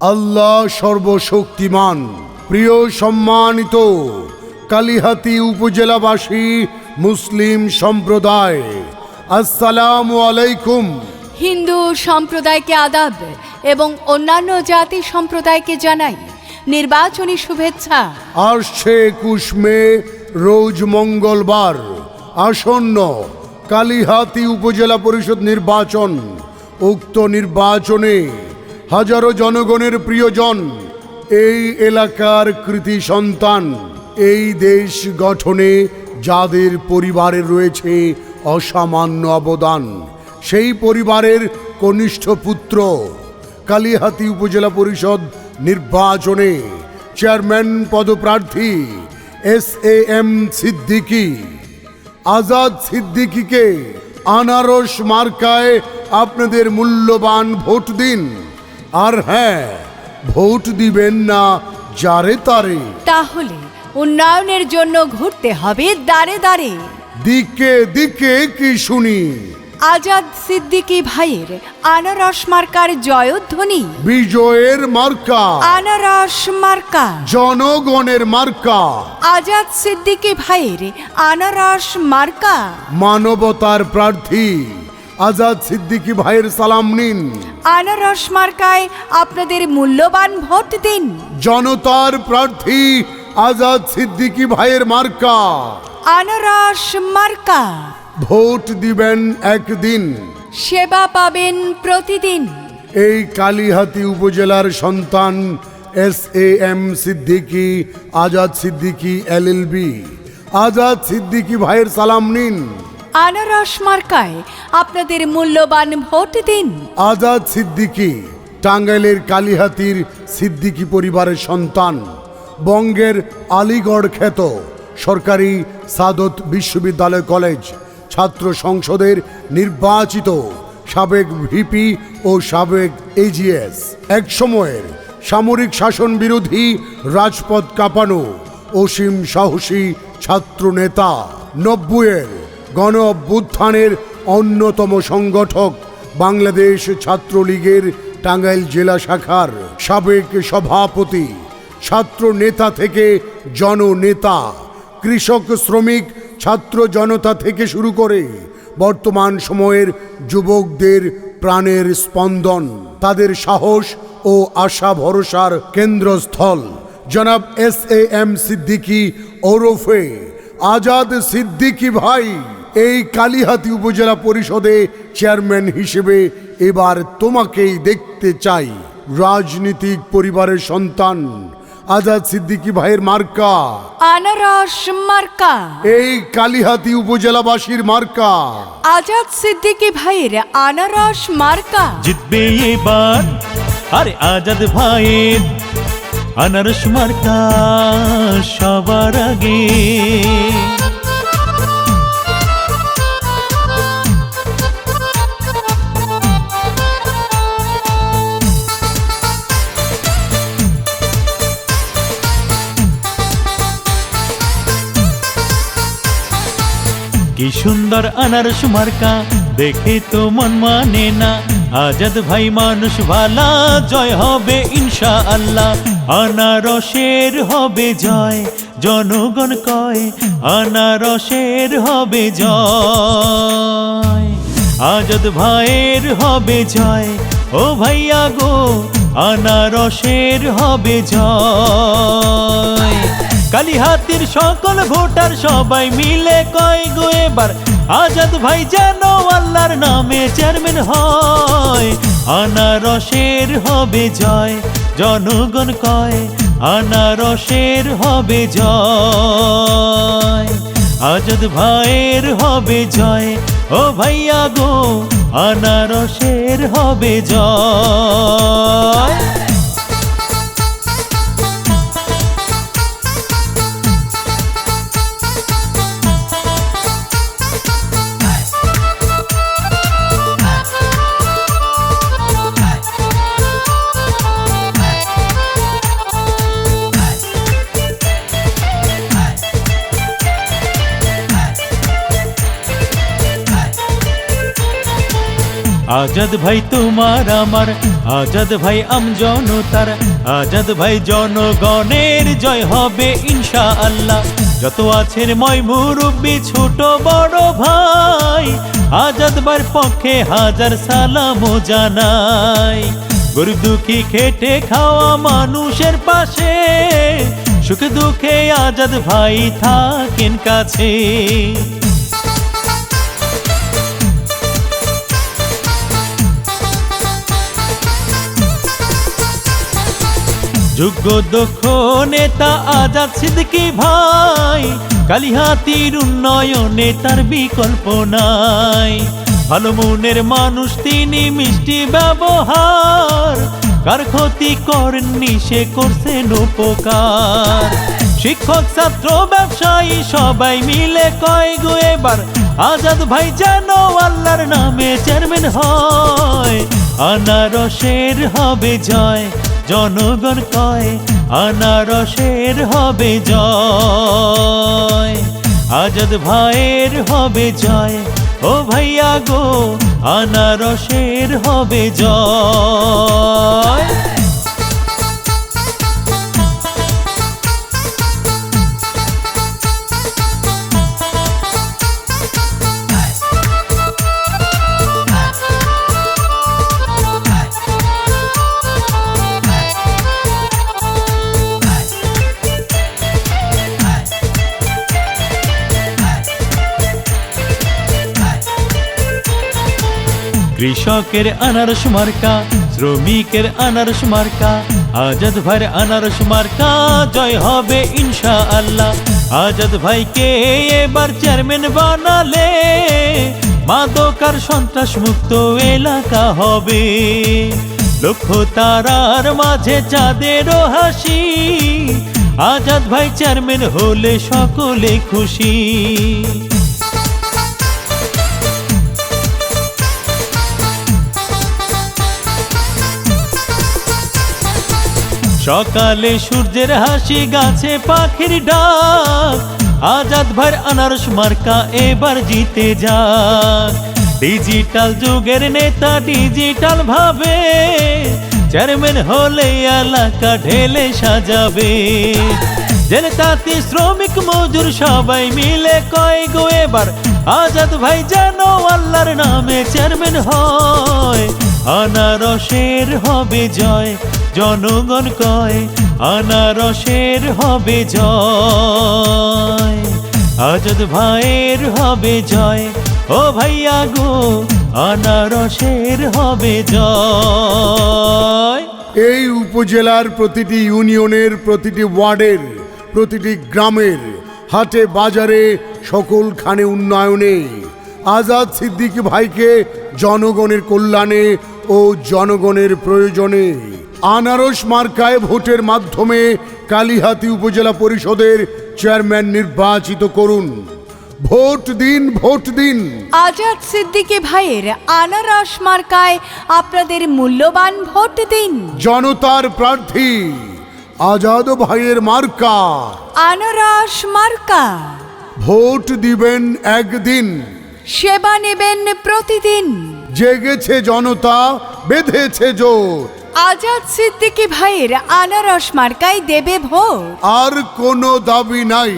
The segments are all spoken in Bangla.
আল্লাহ সর্বশক্তিমান প্রিয় সম্মানিত কালিহাতি উপজেলাবাসী মুসলিম সম্প্রদায় আসসালামু আলাইকুম। হিন্দু সম্প্রদায়কে আদাব এবং অন্যান্য জাতি সম্প্রদায়কে জানাই নির্বাচনী শুভেচ্ছা। আসছে একুশ মে রোজ মঙ্গলবার আসন্ন কালিহাতি উপজেলা পরিষদ নির্বাচন উক্ত নির্বাচনে হাজারো জনগণের প্রিয়জন, এই এলাকার কৃতি সন্তান, এই দেশ গঠনে যাদের পরিবারের রয়েছে অসামান্য অবদান, সেই পরিবারের কনিষ্ঠ পুত্র, কালিহাতি উপজেলা পরিষদ নির্বাচনে চেয়ারম্যান পদপ্রার্থী S A M Siddiqui. Azad সিদ্দিকিকে আনারস মার্কায় আপনাদের মূল্যবান ভোট দিন। আর হ্যাঁ ভোট দিবেন না যারে তারে। তাহলে উন্নয়নের জন্য ঘুরতে হবে দাঁড়ে দাঁড়ে দিকে দিকে কি শুনি? আজাদ সিদ্দিকী ভাইয়ের আনারস মার্কার জয়ধ্বনি। বিজয়ের মার্কা। আনারস মার্কা। জনগণের মার্কা। আজাদ সিদ্দিকী ভাইয়ের আনারস মার্কা। মানবতার প্রার্থী। আজাদ সিদ্দিকী ভাইয়ের সালাম নিন। আনারস মার্কায় আপনাদের মূল্যবান ভোট দিন। জনতার প্রার্থী আজাদ সিদ্দিকী ভাইয়ের মার্কা। আনারস মার্কা। ভোট দিবেন একদিন। সেবা পাবেন প্রতিদিন। এই কালীহাতি উপজেলার সন্তান S A M Siddiqui Azad Siddiqui LLB Azad Siddiqui ভাইয়ের সালাম নিন। আনারস মার্কায় আপনাদের মূল্যবান ভোট দিন। আজাদ সিদ্দিকী, টাঙ্গাইলের কালীহাতির সিদ্দিকী পরিবারের সন্তান, বঙ্গের আলিগড় খ্যাত সরকারি সাদত বিশ্ববিদ্যালয় কলেজ, ছাত্র সংসদের নির্বাচিত সাবেক ভিপি ও সাবেক এজিএস। এক সময়ের সামরিক শাসন বিরোধী রাজপথ কাঁপানো অসীম সাহসী ছাত্র নেতা নব্বইয়ের গণ অভ্যুত্থানের অন্যতম সংগঠক বাংলাদেশ ছাত্রলীগের টাঙ্গাইল জেলা শাখার সাবেক সভাপতি, ছাত্র নেতা থেকে জননেতা, কৃষক শ্রমিক, ছাত্র জনতা থেকে শুরু করে বর্তমান সময়ের যুবকদের প্রাণের স্পন্দন, তাদের সাহস ও আশা ভরসার কেন্দ্রস্থল। জনাব এস এ এম সিদ্দিকী ওরফে আজাদ সিদ্দিকী ভাই। এই কালিহাতি উপজেলা পরিষদে চেয়ারম্যান হিসেবে এবার তোমাকেই দেখতে চাই। রাজনীতিক পরিবারের সন্তান আজাদ সিদ্দিকী ভাইয়ের মার্কা। আনারস মার্কা। এই কালিহাতি উপজেলাবাসীর মার্কা। আজাদ সিদ্দিকী ভাইয়ের আনারস মার্কা। জিতবে এবার আরে আজাদ ভাইয়ের আনারস মার্কা সবার আগে। কি সুন্দর আনারস মার্কা, দেখে তো মন মানে না। আজাদ ভাই মানুষ ভালা, জয় হবে ইনশা আল্লাহ আনারসের হবে জয়, জনগণ কয়, আনারসের হবে জয়। আজাদ ভাইয়ের হবে জয়, ও ভাইয়া গো, আনারসের হবে জয়। কালিহাতির সকল ভোটার সবাই মিলে কয় গো এবার? আজাদ ভাই যেন আল্লাহর নামে চেয়ারম্যান হয়। আনারসের হবে জয়, জনগণ কয়, আনারসের হবে জয়। আজাদ ভাইয়ের হবে জয়, ও ভাইয়া গো, আনারসের হবে জয়। আজাদ ভাই তোমার আমার, আজাদ ভাই আম জনতার, আজাদ ভাই জনগণের জয় হবে ইনশা আল্লাহ যত আছেন ময় মুরব্বী, ছোট, বড় ভাই, আজাদ ভাইয়ের পক্ষে হাজার সালাম জানাই। গরিব দুঃখী খেটে খাওয়া মানুষের পাশে, সুখ দুঃখে আজাদ ভাই থাকেন কাছে। যোগ্য দক্ষ নেতা আজাদ সিদ্দিকি ভাই, কালিহাতির উন্নয়নে তার বিকল্প নাই। ভালো মনের মানুষ তিনি, মিষ্টি ব্যবহার, কার ক্ষতি করেননি সে করছেন উপকার। শিক্ষক, ছাত্র, ব্যবসায়ী, সবাই মিলে কয় গো এবার, আজাদ ভাই যেন আল্লাহর নামে চেয়ারম্যান হয়। আনারসের হবে জয় জনগণ কয়, আনারসের হবে জয়। আজাদ ভাইয়ের হবে জয়, ও ভাইয়া গো, আনারসের হবে জয়। কৃষকের আনারস মার্কা, শ্রমিকের আনারস মার্কা, আজাদ ভাইয়ের আনারস মার্কা, জয় হবে ইনশা আল্লাহ আজাদ ভাইকে এবার চেয়ারম্যান বানালে, মাদকার সন্ত্রাস মুক্ত এলাকা হবে। লক্ষ তারার মাঝে চাঁদেরও হাসি, আজাদ ভাই চেয়ারম্যান হলে সকলে খুশি। সকালে সূর্যের হাসি, গাছে পাখির ডাক। আজাদ ভাইয়ের আনারস মার্কা এবার জিতে যাক। ডিজিটাল যুগের নেতা ডিজিটাল ভাবে, চেয়ারম্যান হলে এলাকা ঢেলে সাজাবে। জনতাতি শ্রমিক, মজুর সবাই মিলে কয় গো এবার, আজাদ ভাই যেন আল্লাহর নামে চেয়ারম্যান হয়। আনারসের হবে জয় জনগণ কয়, আনারসের হবে জয়। আজাদ ভাইয়ের হবে জয়, ও ভাইয়া গো, আনারসের হবে জয়। এই উপজেলার প্রতিটি ইউনিয়নের, প্রতিটি ওয়ার্ডের, প্রতিটি গ্রামের, হাটে বাজারে সকলখানে উন্নয়নে আজাদ সিদ্দিকী ভাইকে জনগণের কল্যাণে ও জনগণের প্রয়োজনে আনারস মার্কায় ভোটের মাধ্যমে কালিহাতি উপজেলা পরিষদের চেয়ারম্যান নির্বাচিত করুন। ভোট দিন ভোট দিন। আজাদ সিদ্দিকী ভাইয়ের আনারস মার্কায় আপনাদের মূল্যবান ভোট দিন। জনতার প্রার্থী আজাদ ভাইয়ের মার্কা। আনারস মার্কা। ভোট দিবেন একদিন। সেবা নেবেন প্রতিদিন। জেগেছে জনতা বেঁধেছে জোট। আজাদ সিদ্দিকী ভাইয়ের আনারস মার্কায় দেবে ভোট। আর কোনো দাবি নাই।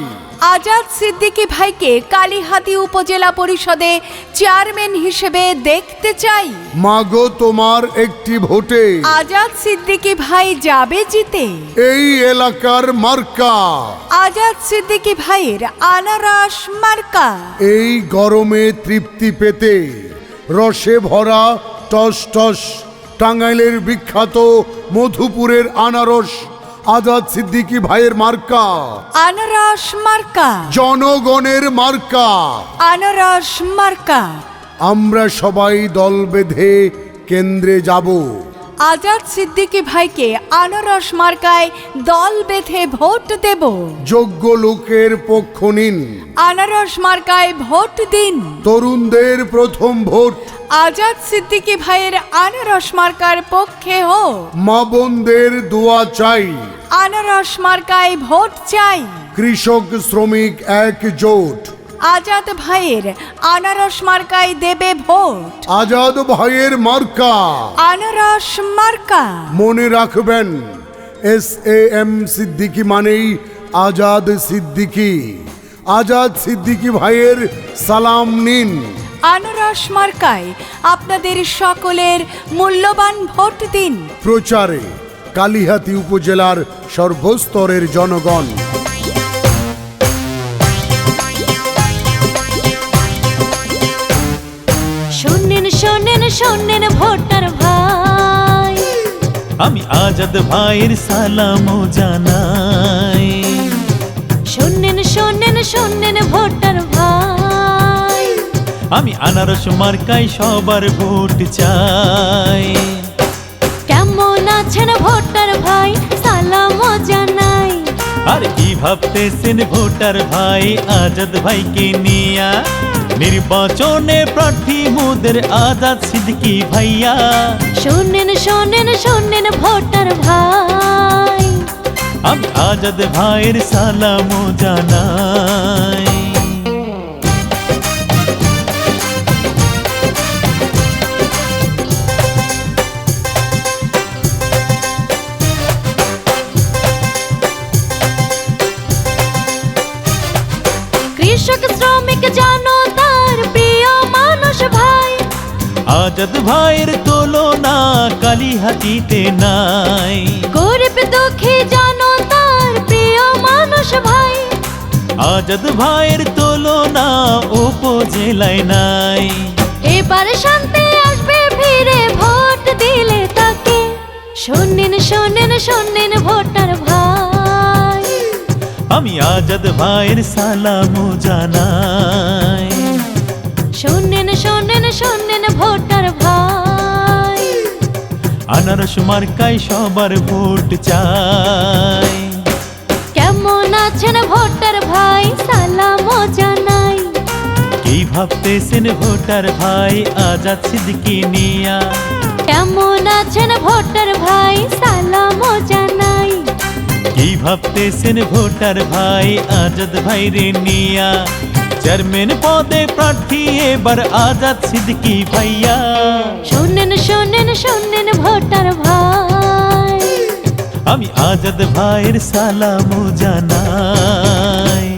আজাদ সিদ্দিকী ভাইকে কালীহাতি উপজেলা পরিষদে চেয়ারম্যান হিসেবে দেখতে চাই। মাগো তোমার একটি ভোটে। আজাদ সিদ্দিকী ভাই যাবে জিতে। এই এলাকার মার্কা। আজাদ সিদ্দিকী ভাইয়ের আনারস মার্কা। এই গরমে তৃপ্তি পেতে রসে ভরা টস টস টাঙ্গাইলের বিখ্যাত মধুপুরের আনারস আজাদ সিদ্দিকি ভাইয়ের মার্কা। আনারস মার্কা। জনগণের মার্কা। আনারস মার্কা। আমরা সবাই দল বেঁধে কেন্দ্রে যাব। আজাদ সিদ্দিকী ভাইকে আনারস মার্কায় দল বেঁধে ভোট দেব। যোগ্য লোকের পক্ষ নিন। আনারস মার্কায় ভোট দিন। তরুণদের প্রথম ভোট। আজাদ সিদ্দিকী ভাইয়ের আনারস মার্কার পক্ষে হো মা বোনদের দোয়া চাই। আনারস মার্কায় ভোট চাই। কৃষক শ্রমিক একজোট। আজাদ ভাইয়ের আনারস মার্কায় দেবে ভোট। আজাদ ভাইয়ের মার্কা। আনারস মার্কা। মনে রাখবেন এস এ এম সিদ্দিকি মানেই আজাদ সিদ্দিকি। আজাদ সিদ্দিকি ভাইয়ের সালাম নিন। আনারস মার্কায় আপনাদের সকলের মূল্যবান ভোট দিন। প্রচারে কালিহাতি উপজেলার সর্বস্তরের জনগণ। শোনেন ভোটার ভাই। আমি আজাদ ভাইয়ের সালাম জানাই। শোনেন শোনেন শোনেন ভোটার ভাই। আমি আনারস মার্কাই সবার ভোট চাই। কেমন আছেন ভোটার ভাই? সালাম জানাই। আর কি ভাবতেছেন ভোটার ভাই? আজাদ ভাইকে নিয়া নির্বাচনে প্রার্থী মোদের আজাদ সিদ্দিকি ভাইয়া। শোনেন শোনেন শোনেন ভোটার ভাই। আমি আজাদ ভাইয়ের সালাম জানাই। আজাদ ভাইয়ের তুলনা কালীহাতিতে নাই। গরিব দুঃখী জানো তার প্রিয় মানুষ ভাই। আজাদ ভাইয়ের তুলনা উপজেলায় নাই। এবার শান্তি আসবে ফিরে ভোট দিলে তাকে। শোনেন শোনেন শোনেন ভোটার ভাই। আমি আজাদ ভাইয়ের সালাম জানাই। আনারস মার্কাই সবার ভোট চাই। কেমন আছেন ভোটার ভাই? সালাম জানাই। কি ভাবতেছেন ভোটার ভাই? আজাদ সিদ্দিকি নিয়া। কেমন আছেন ভোটার ভাই? সালাম জানাই। কি ভাবতেছেন ভোটার ভাই? আজাদ ভাই রে নিয়া। চেয়ারম্যান পদে প্রার্থী এবার আজাদ সিদ্দিকি ভাইয়া শোনেন শোনেন শোনেন ভোটার ভাই আমি আজাদ ভাইয়ের সালাম জানাই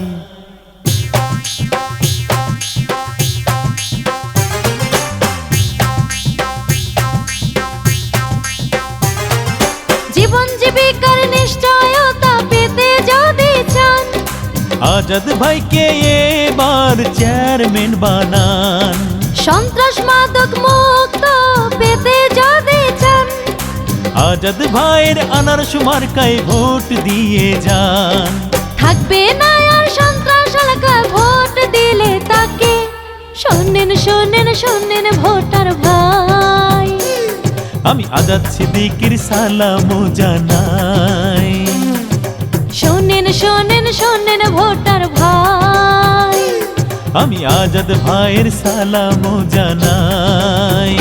জীবন জীবিকার নিশ্চয়তা পেতে যদি চান আজাদ ভাইকে এবার চেয়ারম্যান বানান। সন্ত্রাস মাদক মুক্ত পেতে যদি চান আজাদ ভাইয়ের আনারস মার্কায় ভোট দিয়ে যান। থাকবে না আর সন্ত্রাস এলাকায় ভোট দিলে তাকে। শোনেন শোনেন শোনেন ভোটার ভাই। আমি আজাদ সিদ্দিকির সালাম জানাই। শোনেন শোনেন শোনেন ভোটার ভাই। আমি আজাদ ভাইয়ের সালাম জানাই।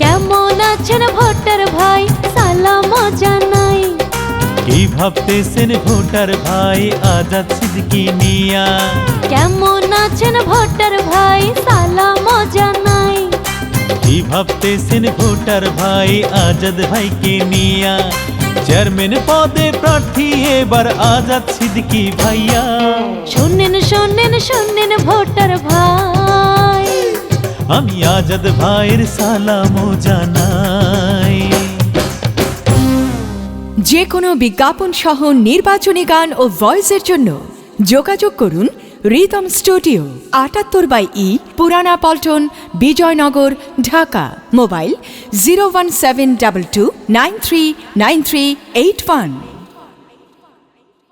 কেমন আছেন ভোটার ভাই? সালাম জানাই। কি ভাবতেছেন ভোটার ভাই? আজাদ সিদ্দিকি নিয়া কেমন আছেন ভোটার ভাই? সালাম জানাই। কি ভাবতেছেন ভোটার ভাই? আজাদ ভাইকে নিয়া। চেয়ারম্যান পদে প্রার্থী এবার আজাদ সিদ্দিকি ভাইয়া। শোনেন শোনেন শোনেন ভোটার ভাই। আমি আজাদ ভাইয়ের সালাম জানাই। যে কোনো বিজ্ঞাপন সহ নির্বাচনী গান ও ভয়েসের জন্য যোগাযোগ করুন রিদম স্টুডিও, আটাত্তর by E, Purana Paltan, Bijoynagar, Dhaka. Mobile zero one seven double two nine three nine three eight one.